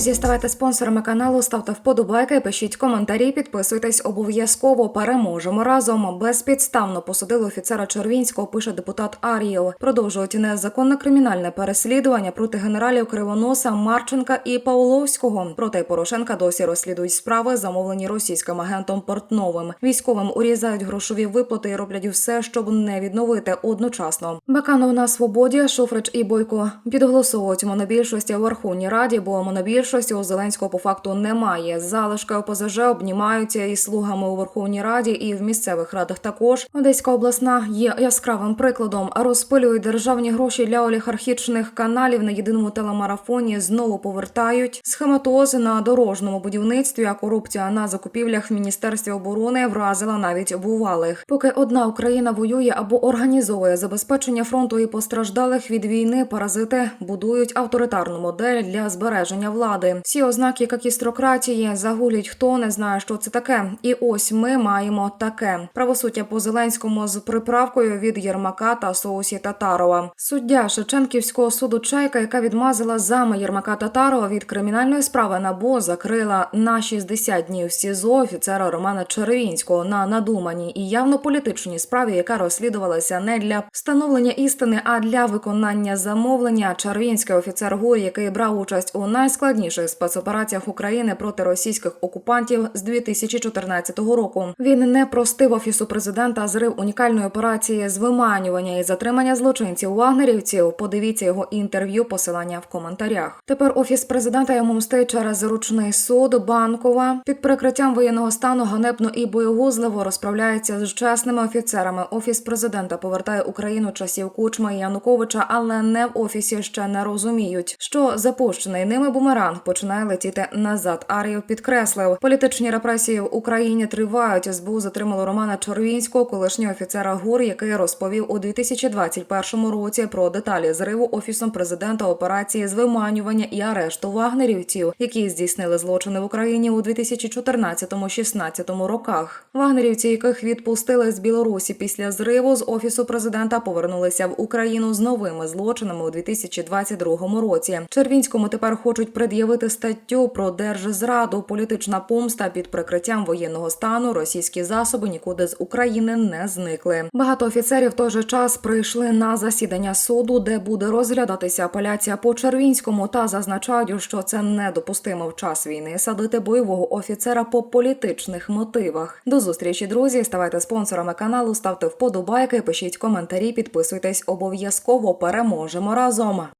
Друзі, ставайте спонсорами каналу, ставте вподобайки, пишіть коментарі, підписуйтесь обов'язково. Переможемо разом. Безпідставно посадили офіцера Червінського. Пише депутат Арієв. Продовжують незаконне кримінальне переслідування проти генералів Кривоноса, Марченка і Павловського. Проти Порошенка досі розслідують справи, замовлені російським агентом Портновим. Військовим урізають грошові виплати і роблять все, щоб не відновити одночасно. Баканов на свободі, Шуфрич і Бойко підголосовують монобільшості у Верховній Раді, бо монобільшості у Зеленського по факту немає. Залишки ОПЗЖ обнімаються із слугами у Верховній Раді і в місцевих радах також. Одеська обласна є яскравим прикладом. Розпилюють державні гроші для олігархічних каналів на єдиному телемарафоні. Знову повертають схематози на дорожньому будівництві. А корупція на закупівлях в міністерстві оборони вразила навіть бувалих. Поки одна Україна воює або організовує забезпечення фронту і постраждалих від війни, паразити будують авторитарну модель для збереження влади. Всі ознаки какістократії загулять, хто не знає, що це таке. І ось ми маємо таке правосуддя по Зеленському з приправкою від Єрмака та Соусі Татарова. Суддя Шевченківського суду Чайка, яка відмазала зами Єрмака Татарова від кримінальної справи НАБУ, закрила на 60 днів СІЗО офіцера Романа Черевінського на надуманій і явно політичній справі, яка розслідувалася не для встановлення істини, а для виконання замовлення. Червінський офіцер ГУР, який брав участь у найскладніших спецопераціях України проти російських окупантів з 2014 року. Він не простив офісу президента зрив унікальної операції з виманювання і затримання злочинців вагнерівців. Подивіться його інтерв'ю, посилання в коментарях. Тепер офіс президента йому мстить через зручний суд банкова під прикриттям воєнного стану ганебно і боєгузливо розправляється з чесними офіцерами. Офіс президента повертає Україну часів Кучма і Януковича, але не в офісі ще не розуміють, що запущений ними бумеранг починає летіти назад. Арієв підкреслив, політичні репресії в Україні тривають. СБУ затримало Романа Чорвінського, колишнього офіцера ГУР, який розповів у 2021 році про деталі зриву офісом президента операції з виманювання і арешту вагнерівців, які здійснили злочини в Україні у 2014-16 роках. Вагнерівці, яких відпустили з Білорусі після зриву з офісу президента, повернулися в Україну з новими злочинами у 2022 році. Червінському тепер хочуть пред'явити статтю про держзраду, політична помста під прикриттям воєнного стану. Російські засоби нікуди з України не зникли. Багато офіцерів в той же час прийшли на засідання суду, де буде розглядатися апеляція по Червінському, та зазначають, що це недопустимо в час війни садити бойового офіцера по політичних мотивах. До зустрічі, друзі. Ставайте спонсорами каналу, ставте вподобайки, пишіть коментарі, підписуйтесь обов'язково. Переможемо разом.